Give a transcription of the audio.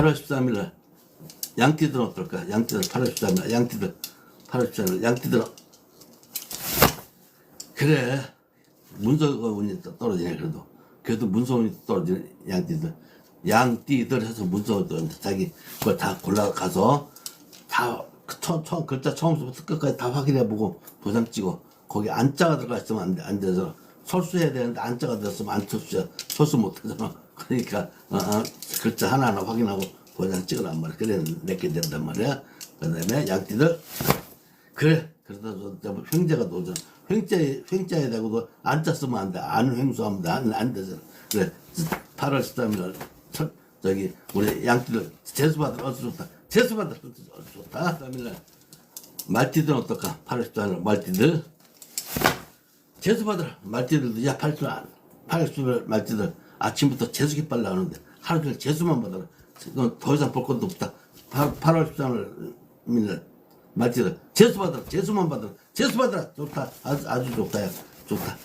8월 13일 날 양띠들은 어떨까? 양띠들 8월 13일 날 양띠들 8월 13일 날 양띠들은. 그래. 문서가 운이 또 떨어지네 그래도. 그래도 문서 운이 떨어지네 양띠들. 양띠들 해서 문서 떨어지는데 자기 그걸 다 골라가서 다 처음, 처음 글자 처음부터 끝까지 다 확인해보고 도장 찍어. 거기 안자가 들어가 있으면 안, 돼, 안 되잖아 설수해야 되는데 안자가 들었으면 안 설수야 설수 못하잖아 그러니까 어, 어, 글자 하나하나 확인하고 도장 찍으란 말이야 그래 내게 된단 말이야. 그 다음에 양띠들. 그래. 그러다 저 횡재가 도전. 횡재 횡재에 대고도 안자 쓰면 안 돼. 안 횡수하면 안, 안 되잖아 그래. 8월 13일 날 첫- 저기 우리 양띠들 재수받을 어서 좋다? 재수받을 어서 좋다? 13일 날. 말띠들은 어떨까 8월 13일 날 말띠들. 재수받으라 말띠들도 야 8월 8월 말띠들 아침부터 재수기 빨리 나오는데 하루 종일 재수만 받아라. 더 이상 볼 것도 없다. 8, 8월 13일 날 말띠들 재수 받아라. 재수만 받아라. 재수 받아라. 좋다. 아주, 아주 좋다 야. 좋다